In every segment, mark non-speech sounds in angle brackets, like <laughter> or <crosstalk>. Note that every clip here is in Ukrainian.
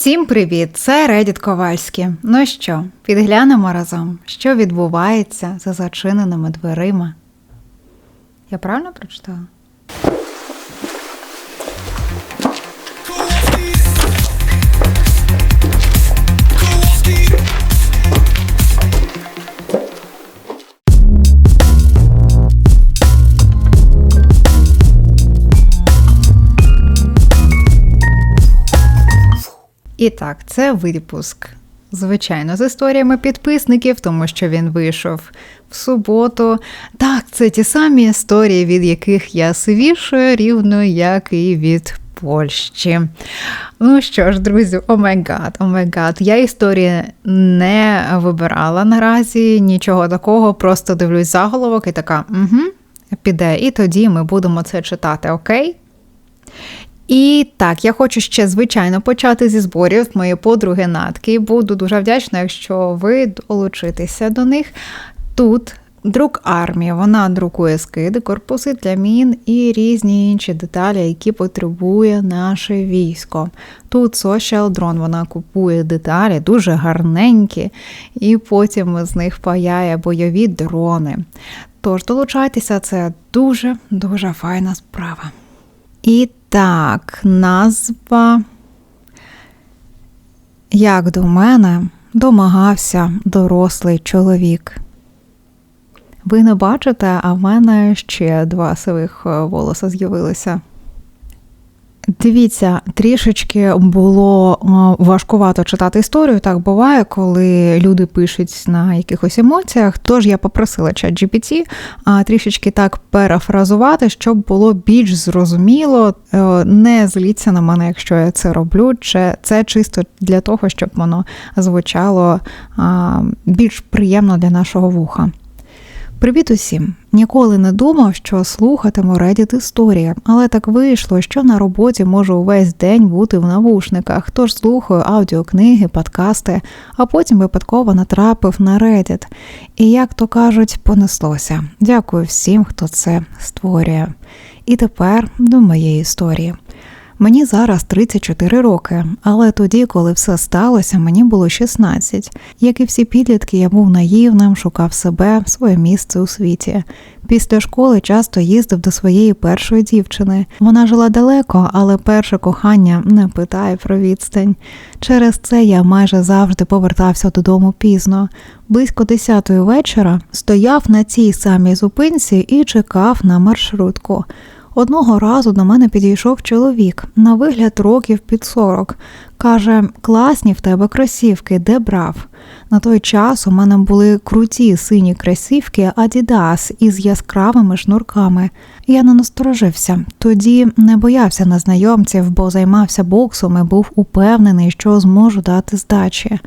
Всім привіт! Це Редіт Ковальський. Ну що, підглянемо разом, що відбувається за зачиненими дверима. Я правильно прочитала? І так, це випуск. Звичайно, з історіями підписників, тому що він вийшов в суботу. Так, це ті самі історії, від яких я свішую, рівно як і від Польщі. Ну що ж, друзі, о май гад, о май гад. Я історії не вибирала наразі, нічого такого, просто дивлюсь заголовок і така, угу, піде. І тоді ми будемо це читати, окей? І так, я хочу ще, звичайно, почати зі зборів моєї подруги Натки. Буду дуже вдячна, якщо ви долучитеся до них. Тут друк армії, вона друкує скиди, корпуси для мін і різні інші деталі, які потребує наше військо. Тут Social Drone, вона купує деталі, дуже гарненькі, і потім з них паяє бойові дрони. Тож долучайтеся, це дуже-дуже файна справа. І так, назва, як до мене, домагався дорослий чоловік. Ви не бачите, а в мене ще два сивих е, волоса з'явилися. Дивіться, трішечки було важкувато читати історію. Так буває, коли люди пишуть на якихось емоціях. Тож я попросила чат GPT трішечки так перафразувати, щоб було більш зрозуміло. Е, не зліться на мене, якщо я це роблю. Це чисто для того, щоб воно звучало більш приємно для нашого вуха. Привіт усім! Ніколи не думав, що слухатиму Reddit історії, але так вийшло, що на роботі можу увесь день бути в навушниках, тож слухаю аудіокниги, подкасти, а потім випадково натрапив на Reddit. І, як то кажуть, понеслося. Дякую всім, хто це створює. І тепер до моєї історії. Мені зараз 34 роки, але тоді, коли все сталося, мені було 16. Як і всі підлітки, я був наївним, шукав себе, своє місце у світі. Після школи часто їздив до своєї першої дівчини. Вона жила далеко, але перше кохання не питає про відстань. Через це я майже завжди повертався додому пізно. Близько десятої вечора стояв на цій самій зупинці і чекав на маршрутку. Одного разу до мене підійшов чоловік, на вигляд років під сорок. Каже, класні в тебе кросівки, де брав? На той час у мене були круті сині кросівки Adidas із яскравими шнурками. Я не насторожився. Тоді не боявся незнайомців, бо займався боксом і був упевнений, що зможу дати здачі.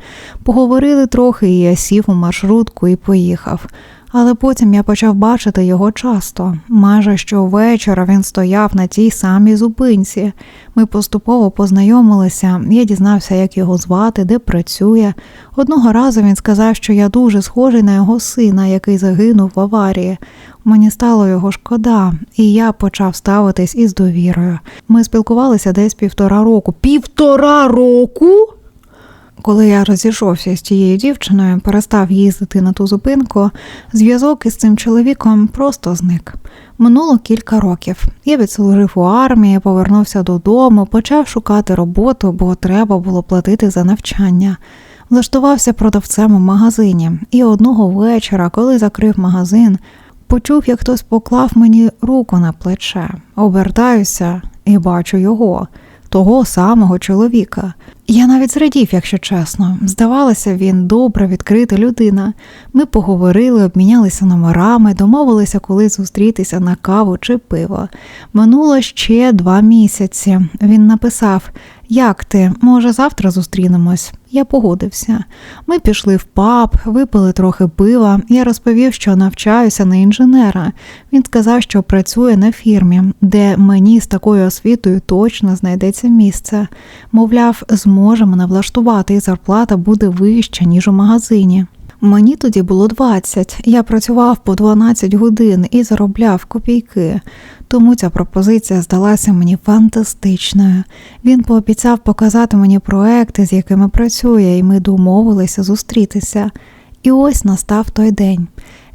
Поговорили трохи, і я сів у маршрутку і поїхав. Але потім я почав бачити його часто. Майже щовечора він стояв на тій самій зупинці. Ми поступово познайомилися, я дізнався, як його звати, де працює. Одного разу він сказав, що я дуже схожий на його сина, який загинув в аварії. Мені стало його шкода, і я почав ставитись із довірою. Ми спілкувалися десь півтора року. Півтора року? Коли я розійшовся з тією дівчиною, перестав їздити на ту зупинку, зв'язок із цим чоловіком просто зник. Минуло кілька років. Я відслужив у армії, повернувся додому, почав шукати роботу, бо треба було платити за навчання. Влаштувався продавцем у магазині, і одного вечора, коли закрив магазин, почув, як хтось поклав мені руку на плече. Обертаюся і бачу його того самого чоловіка. Я навіть зрадів, якщо чесно. Здавалося, він добра, відкрита людина. Ми поговорили, обмінялися номерами, домовилися коли зустрітися на каву чи пиво. Минуло ще два місяці. Він написав: Як ти? Може, завтра зустрінемось? Я погодився. Ми пішли в паб, випили трохи пива. Я розповів, що навчаюся на інженера. Він сказав, що працює на фірмі, де мені з такою освітою точно знайдеться місце. Мовляв, зможе мене влаштувати, і зарплата буде вища, ніж у магазині. Мені тоді було 20. Я працював по 12 годин і заробляв копійки. Тому ця пропозиція здалася мені фантастичною. Він пообіцяв показати мені проекти, з якими працює, і ми домовилися зустрітися. І ось настав той день.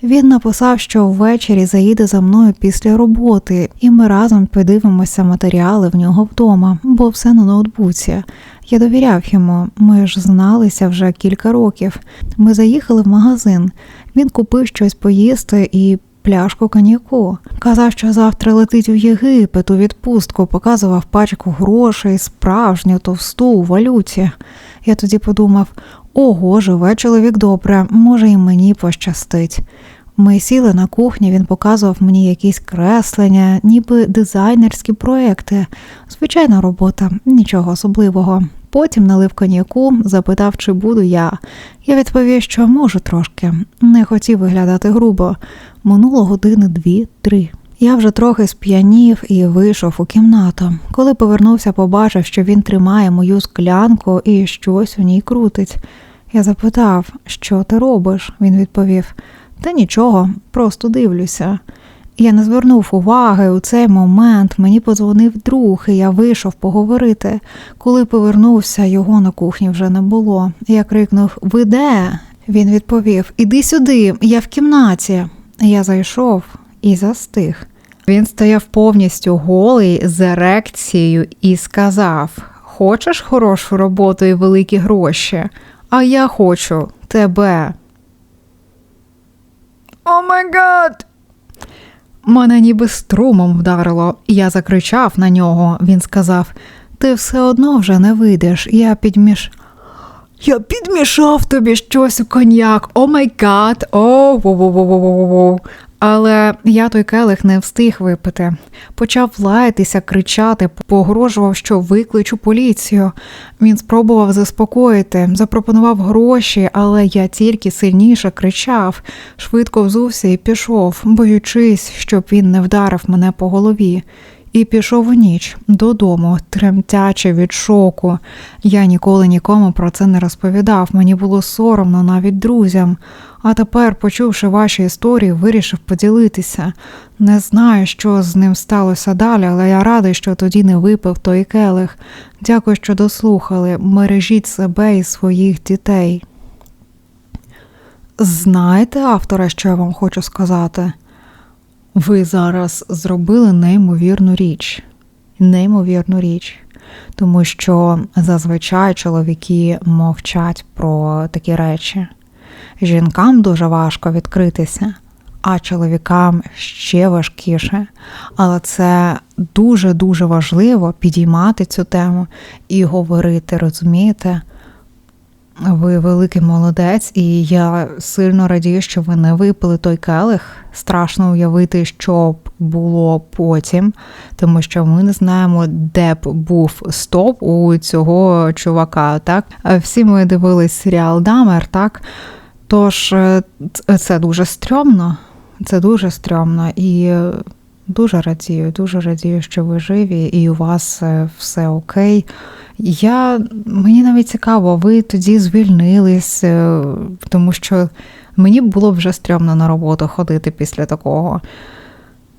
Він написав, що ввечері заїде за мною після роботи, і ми разом подивимося матеріали в нього вдома, бо все на ноутбуці. Я довіряв йому, ми ж зналися вже кілька років. Ми заїхали в магазин. Він купив щось поїсти і пляшку коньяку. Казав, що завтра летить у Єгипет у відпустку, показував пачку грошей, справжню товсту у валюті. Я тоді подумав: ого, живе чоловік добре, може і мені пощастить. Ми сіли на кухні, він показував мені якісь креслення, ніби дизайнерські проекти. Звичайна робота, нічого особливого. Потім налив коньяку, запитав, чи буду я. Я відповів, що можу трошки. Не хотів виглядати грубо. Минуло години дві-три. Я вже трохи сп'янів і вийшов у кімнату. Коли повернувся, побачив, що він тримає мою склянку і щось у ній крутить. Я запитав, що ти робиш? Він відповів: Та нічого, просто дивлюся. Я не звернув уваги у цей момент. Мені подзвонив друг, і я вийшов поговорити. Коли повернувся, його на кухні вже не було. Я крикнув Ви де? Він відповів: Іди сюди, я в кімнаті. Я зайшов і застиг. Він стояв повністю голий з ерекцією і сказав: Хочеш хорошу роботу і великі гроші? А я хочу тебе. О май гад! Мене ніби струмом вдарило. Я закричав на нього. Він сказав: Ти все одно вже не вийдеш. Я підміш. Я підмішав тобі щось у коньяк. О май гад, о воу-воу-воу-воу-воу. Але я той келих не встиг випити. Почав лаятися, кричати, погрожував, що викличу поліцію. Він спробував заспокоїти, запропонував гроші, але я тільки сильніше кричав, швидко взувся і пішов, боючись, щоб він не вдарив мене по голові. І пішов у ніч додому, тремтячи від шоку. Я ніколи нікому про це не розповідав. Мені було соромно навіть друзям. А тепер, почувши ваші історії, вирішив поділитися. Не знаю, що з ним сталося далі, але я радий, що тоді не випив той келих. Дякую, що дослухали. Мережіть себе і своїх дітей. Знаєте, автора, що я вам хочу сказати? Ви зараз зробили неймовірну річ. Неймовірну річ. Тому що зазвичай чоловіки мовчать про такі речі. Жінкам дуже важко відкритися, а чоловікам ще важкіше. Але це дуже-дуже важливо підіймати цю тему і говорити, розумієте? Ви великий молодець, і я сильно радію, що ви не випили той келих. Страшно уявити, що б було потім, тому що ми не знаємо, де б був стоп у цього чувака. Так всі ми дивились серіал Дамер, так тож е, це дуже стрьомно, це дуже стрьомно і дуже радію, дуже радію, що ви живі, і у вас е, все окей. Я мені навіть цікаво, ви тоді звільнились, е, тому що мені було вже стрьомно на роботу ходити після такого.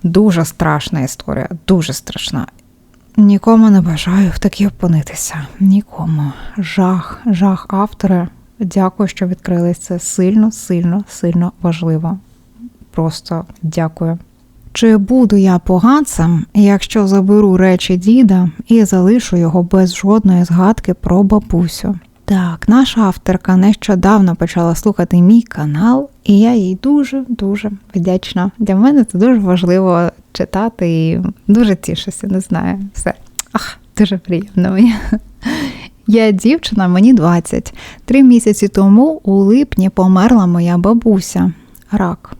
Дуже страшна історія, дуже страшна. Нікому не бажаю в такі опинитися. Нікому. Жах, жах автора. Дякую, що відкрились. Це сильно, сильно, сильно важливо. Просто дякую. Чи буду я поганцем, якщо заберу речі діда і залишу його без жодної згадки про бабусю? Так, наша авторка нещодавно почала слухати мій канал, і я їй дуже-дуже вдячна. Для мене це дуже важливо читати і дуже тішуся, не знаю. Все. Ах, дуже приємно мені. Я дівчина, мені 20. Три місяці тому у липні померла моя бабуся. Рак.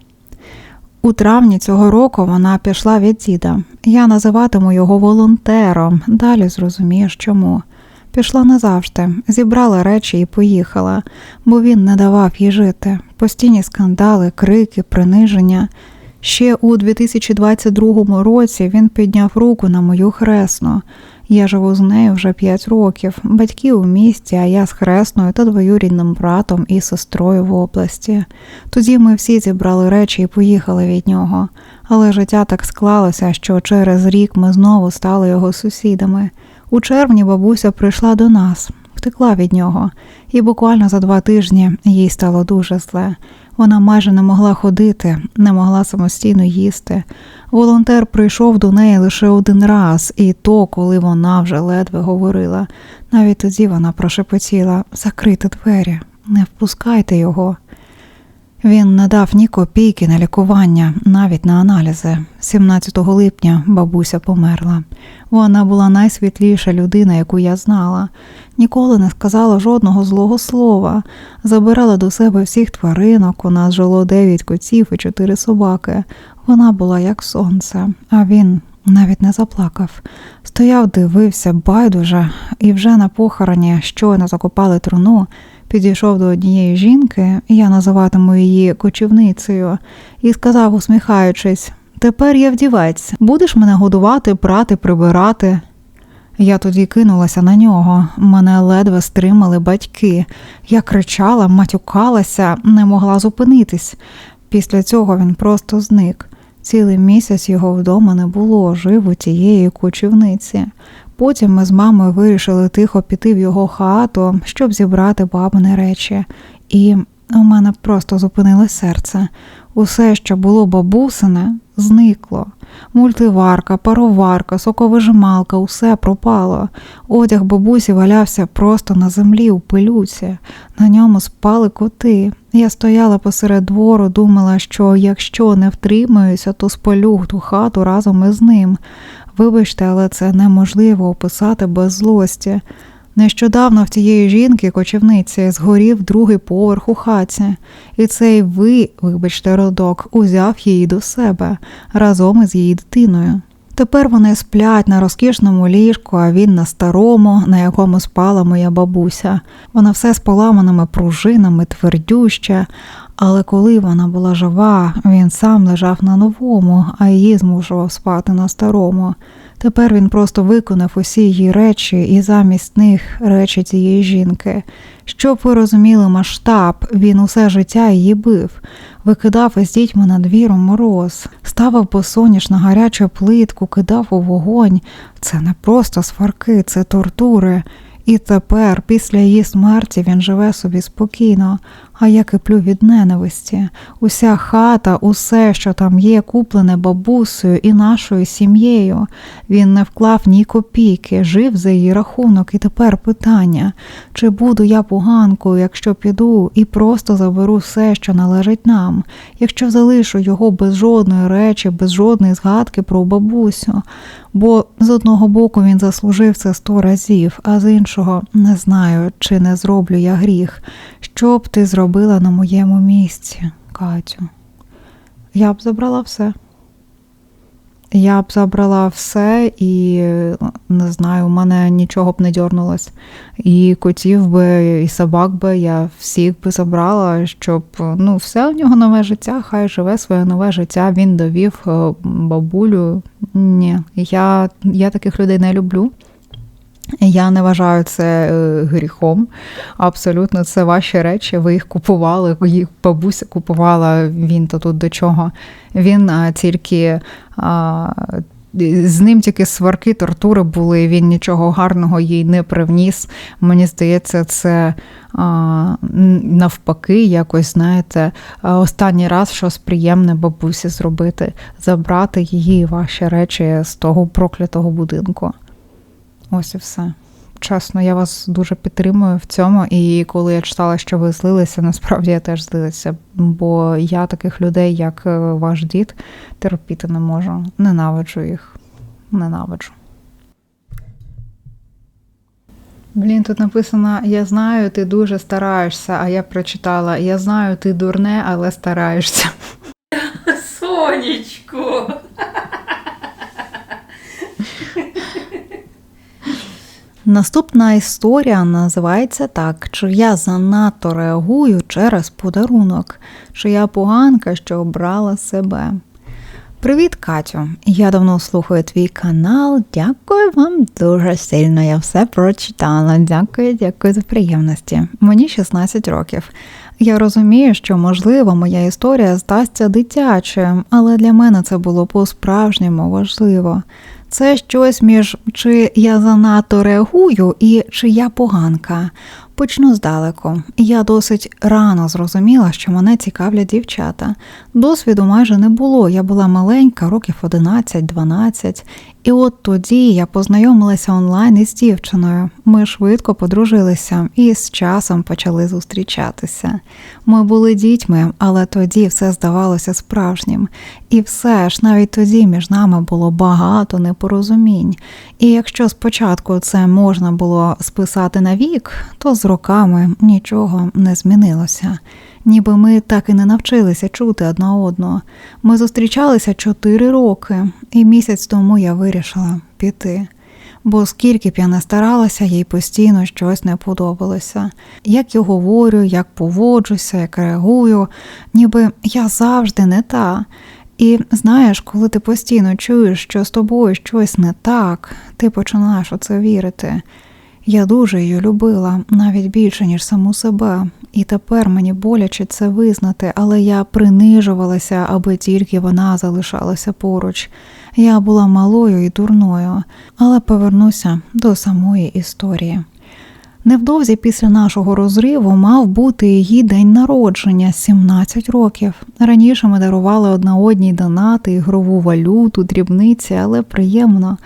У травні цього року вона пішла від діда. Я називатиму його волонтером. Далі зрозумієш чому. Пішла назавжди, зібрала речі і поїхала, бо він не давав їй жити. Постійні скандали, крики, приниження. Ще у 2022 році він підняв руку на мою хресну. Я живу з нею вже 5 років, батьки у місті, а я з хресною та двоюрідним братом і сестрою в області. Тоді ми всі зібрали речі і поїхали від нього. Але життя так склалося, що через рік ми знову стали його сусідами. У червні бабуся прийшла до нас, втекла від нього, і буквально за два тижні їй стало дуже зле. Вона майже не могла ходити, не могла самостійно їсти. Волонтер прийшов до неї лише один раз, і то, коли вона вже ледве говорила. Навіть тоді вона прошепотіла закрити двері, не впускайте його. Він не дав ні копійки на лікування, навіть на аналізи. 17 липня бабуся померла. Вона була найсвітліша людина, яку я знала. Ніколи не сказала жодного злого слова. Забирала до себе всіх тваринок. У нас жило дев'ять котів і чотири собаки. Вона була як сонце, а він навіть не заплакав. Стояв, дивився байдуже, і вже на похороні щойно закопали труну. Підійшов до однієї жінки, я називатиму її кочівницею, і сказав, усміхаючись: Тепер я вдівець, будеш мене годувати, прати, прибирати. Я тоді кинулася на нього, мене ледве стримали батьки. Я кричала, матюкалася, не могла зупинитись. Після цього він просто зник. Цілий місяць його вдома не було, жив у тієї кочівниці. Потім ми з мамою вирішили тихо піти в його хату, щоб зібрати бабини речі, і у мене просто зупинило серце. Усе, що було бабусине, зникло. Мультиварка, пароварка, соковижималка, усе пропало. Одяг бабусі валявся просто на землі у пилюці. На ньому спали коти. Я стояла посеред двору, думала, що якщо не втримаюся, то спалю ту хату разом із ним. Вибачте, але це неможливо описати без злості. Нещодавно в тієї жінки кочівниці згорів другий поверх у хаті, і цей ви, вибачте, родок, узяв її до себе разом із її дитиною. Тепер вони сплять на розкішному ліжку, а він на старому, на якому спала моя бабуся. Вона все з поламаними пружинами, твердюща, але коли вона була жива, він сам лежав на новому, а її змушував спати на старому. Тепер він просто виконав усі її речі і замість них речі цієї жінки. Щоб ви розуміли масштаб, він усе життя її бив, викидав із дітьми на двір у мороз, ставив босоніж на гарячу плитку, кидав у вогонь. Це не просто сварки, це тортури. І тепер, після її смерті, він живе собі спокійно, а я киплю від ненависті. Уся хата, усе, що там є, куплене бабусею і нашою сім'єю. Він не вклав ні копійки, жив за її рахунок, і тепер питання: чи буду я поганкою, якщо піду, і просто заберу все, що належить нам, якщо залишу його без жодної речі, без жодної згадки про бабусю. Бо з одного боку він заслужив це сто разів, а з іншого не знаю, чи не зроблю я гріх. Що б ти зробила на моєму місці, Катю? Я б забрала все. Я б забрала все і не знаю, у мене нічого б не дьорнулось. І котів би, і собак би, я всіх би забрала, щоб ну, все у нього нове життя, хай живе своє нове життя. Він довів е, бабулю. Ні, я, я таких людей не люблю. Я не вважаю це е, гріхом. Абсолютно, це ваші речі. Ви їх купували, їх бабуся купувала. Він то тут до чого. Він тільки. А, з ним тільки сварки, тортури були, він нічого гарного їй не привніс. Мені здається, це а, навпаки, якось, знаєте, останній раз щось приємне бабусі зробити, забрати її ваші речі з того проклятого будинку. Ось і все. Чесно, я вас дуже підтримую в цьому. І коли я читала, що ви злилися, насправді я теж злилася. Бо я таких людей, як е, ваш дід, терпіти не можу. Ненавиджу їх. Ненавиджу. Блін, тут написано: Я знаю, ти дуже стараєшся, а я прочитала: Я знаю, ти дурне, але стараєшся. <laughs> Сонечко. Наступна історія називається так: чи я занадто реагую через подарунок, чи я поганка, що обрала себе. Привіт, Катю! Я давно слухаю твій канал. Дякую вам дуже сильно. Я все прочитала. Дякую, дякую за приємності. Мені 16 років. Я розумію, що можливо моя історія здасться дитячою, але для мене це було по-справжньому важливо. Це щось між чи я занадто реагую і чи я поганка. Почну здалеку. Я досить рано зрозуміла, що мене цікавлять дівчата. Досвіду майже не було. Я була маленька, років 11-12, і от тоді я познайомилася онлайн із дівчиною. Ми швидко подружилися і з часом почали зустрічатися. Ми були дітьми, але тоді все здавалося справжнім. І все ж навіть тоді між нами було багато непорозумінь. І якщо спочатку це можна було списати на вік, то з роками нічого не змінилося ніби ми так і не навчилися чути одна одного. Ми зустрічалися чотири роки, і місяць тому я вирішила піти. Бо скільки б я не старалася, їй постійно щось не подобалося. Як я говорю, як поводжуся, як реагую, ніби я завжди не та. І знаєш, коли ти постійно чуєш, що з тобою щось не так, ти починаєш у це вірити. Я дуже її любила, навіть більше, ніж саму себе, і тепер мені боляче це визнати, але я принижувалася, аби тільки вона залишалася поруч. Я була малою і дурною, але повернуся до самої історії. Невдовзі після нашого розриву мав бути її день народження 17 років. Раніше ми дарували одна одній донати, ігрову валюту, дрібниці, але приємно.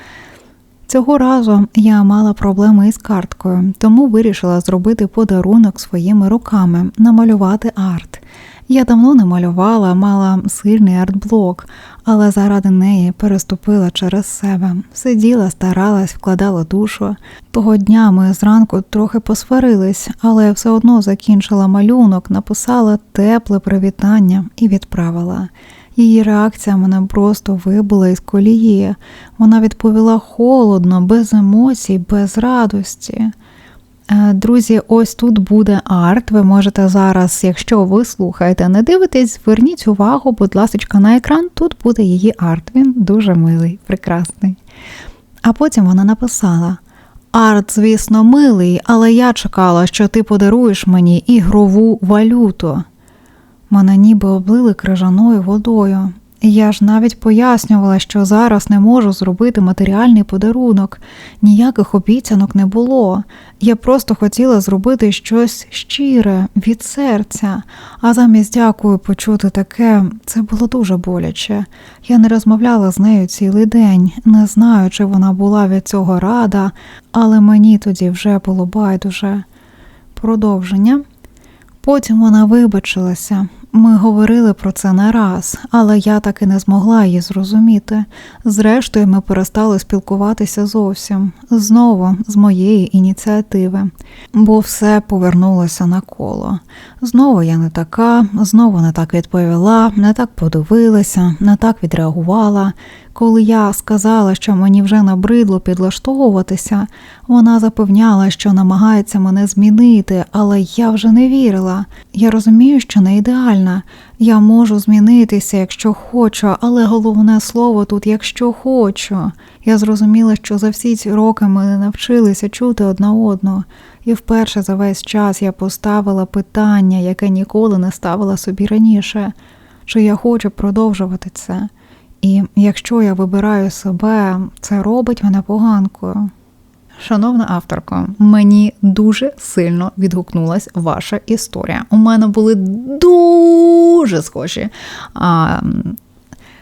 Цього разу я мала проблеми із карткою, тому вирішила зробити подарунок своїми руками, намалювати арт. Я давно не малювала, мала сильний артблок, але заради неї переступила через себе. Сиділа, старалась, вкладала душу. Того дня ми зранку трохи посварились, але все одно закінчила малюнок, написала тепле привітання і відправила. Її реакція мене просто вибула із колії. Вона відповіла холодно, без емоцій, без радості. Е, друзі, ось тут буде арт. Ви можете зараз, якщо ви слухаєте, не дивитесь, зверніть увагу, будь ласка, на екран. Тут буде її арт. Він дуже милий, прекрасний. А потім вона написала: Арт, звісно, милий, але я чекала, що ти подаруєш мені ігрову валюту. Мене ніби облили крижаною водою. Я ж навіть пояснювала, що зараз не можу зробити матеріальний подарунок, ніяких обіцянок не було. Я просто хотіла зробити щось щире від серця, а замість дякую почути таке, це було дуже боляче. Я не розмовляла з нею цілий день, не знаю, чи вона була від цього рада, але мені тоді вже було байдуже. Продовження. Потім вона вибачилася, ми говорили про це не раз, але я так і не змогла її зрозуміти. Зрештою, ми перестали спілкуватися зовсім знову з моєї ініціативи, бо все повернулося на коло. Знову я не така, знову не так відповіла, не так подивилася, не так відреагувала. Коли я сказала, що мені вже набридло підлаштовуватися, вона запевняла, що намагається мене змінити, але я вже не вірила. Я розумію, що не ідеальна. Я можу змінитися, якщо хочу, але головне слово тут якщо хочу. Я зрозуміла, що за всі ці роки ми не навчилися чути одна одного, і вперше за весь час я поставила питання, яке ніколи не ставила собі раніше, чи я хочу продовжувати це. І якщо я вибираю себе, це робить мене поганкою. Шановна авторко, мені дуже сильно відгукнулась ваша історія. У мене були дуже схожі а,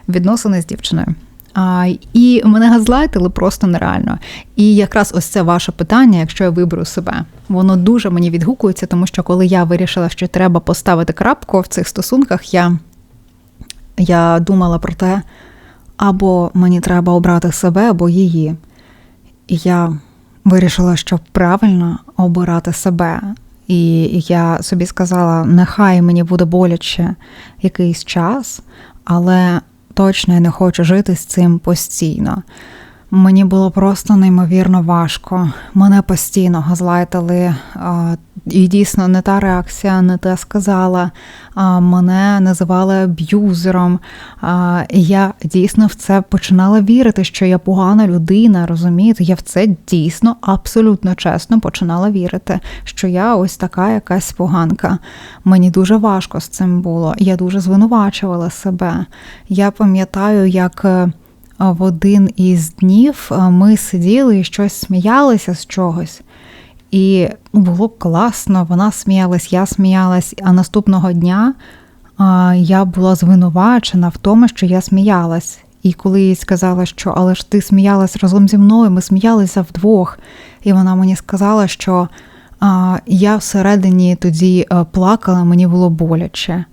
відносини з дівчиною. А, І мене газлайтили просто нереально. І якраз ось це ваше питання, якщо я виберу себе, воно дуже мені відгукується, тому що коли я вирішила, що треба поставити крапку в цих стосунках, я, я думала про те або мені треба обрати себе, або її. І я вирішила, що правильно обирати себе. І я собі сказала, нехай мені буде боляче якийсь час, але точно я не хочу жити з цим постійно. Мені було просто неймовірно важко. Мене постійно газлайтили і дійсно не та реакція, не те сказала. Мене називали аб'юзером. Я дійсно в це починала вірити, що я погана людина. Розумієте, я в це дійсно абсолютно чесно починала вірити, що я ось така якась поганка. Мені дуже важко з цим було. Я дуже звинувачувала себе. Я пам'ятаю, як. е, В один із днів е, ми сиділи і щось сміялися з чогось. І було класно, вона сміялась, я сміялась. А наступного дня а, я була звинувачена в тому, що я сміялась. І коли їй сказала, що але ж ти сміялась разом зі мною, ми сміялися вдвох. І вона мені сказала, що а, я всередині тоді а, плакала, мені було боляче.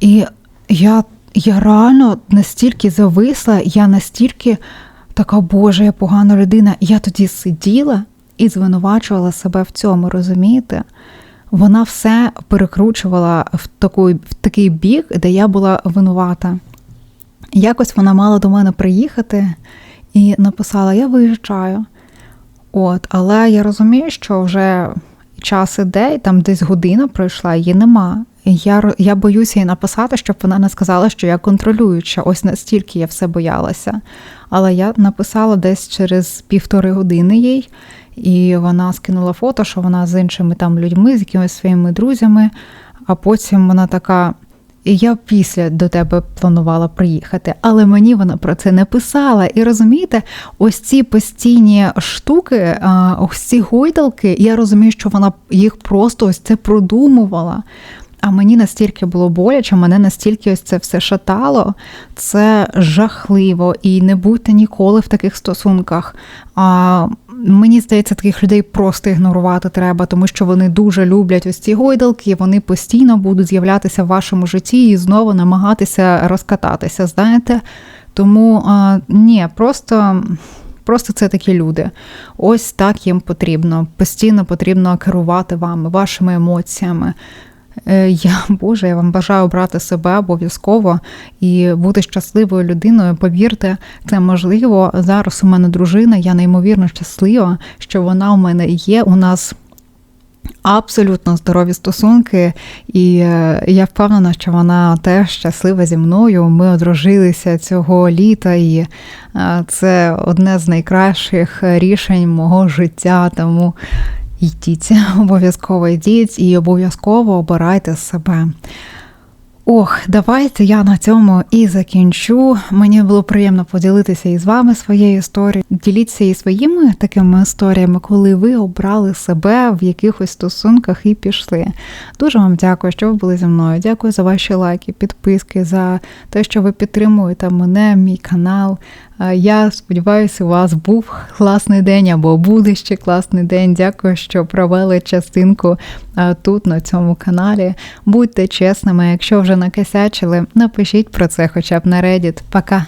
І я, я реально настільки зависла, я настільки така, Боже, я погана людина. Я тоді сиділа і звинувачувала себе в цьому, розумієте? Вона все перекручувала в, таку, в такий бік, де я була винувата. Якось вона мала до мене приїхати і написала: Я виїжджаю. От, але я розумію, що вже час іде, і там десь година пройшла, її нема. Я я боюся їй написати, щоб вона не сказала, що я контролююча. Ось настільки я все боялася. Але я написала десь через півтори години їй, і вона скинула фото, що вона з іншими там людьми, з якимись своїми друзями. А потім вона така. Я після до тебе планувала приїхати, але мені вона про це не писала. І розумієте, ось ці постійні штуки, ось ці гойдалки, я розумію, що вона їх просто ось це продумувала. А мені настільки було боляче, мене настільки ось це все шатало, це жахливо. І не будьте ніколи в таких стосунках. А Мені здається, таких людей просто ігнорувати треба, тому що вони дуже люблять ось ці гойдалки, вони постійно будуть з'являтися в вашому житті і знову намагатися розкататися. Знаєте? Тому а, ні, просто. Просто це такі люди. Ось так їм потрібно. Постійно потрібно керувати вами, вашими емоціями. Е, я <laughs> Боже, я вам бажаю брати себе обов'язково і бути щасливою людиною. Повірте, це можливо. Зараз у мене дружина, я неймовірно щаслива, що вона у мене є. У нас абсолютно здорові стосунки, і е, я впевнена, що вона теж щаслива зі мною. Ми одружилися цього літа, і е, це одне з найкращих рішень мого життя. Тому йдіть, <laughs> обов'язково йдіть і обов'язково обирайте себе. Ох, давайте я на цьому і закінчу. Мені було приємно поділитися із вами своєю історією. Діліться і своїми такими історіями, коли ви обрали себе в якихось стосунках і пішли. Дуже вам дякую, що ви були зі мною. Дякую за ваші лайки, підписки, за те, що ви підтримуєте мене, мій канал. Я сподіваюся, у вас був класний день або буде ще класний день. Дякую, що провели частинку тут, на цьому каналі. Будьте чесними, якщо вже накисячили, напишіть про це хоча б на Reddit. Пока!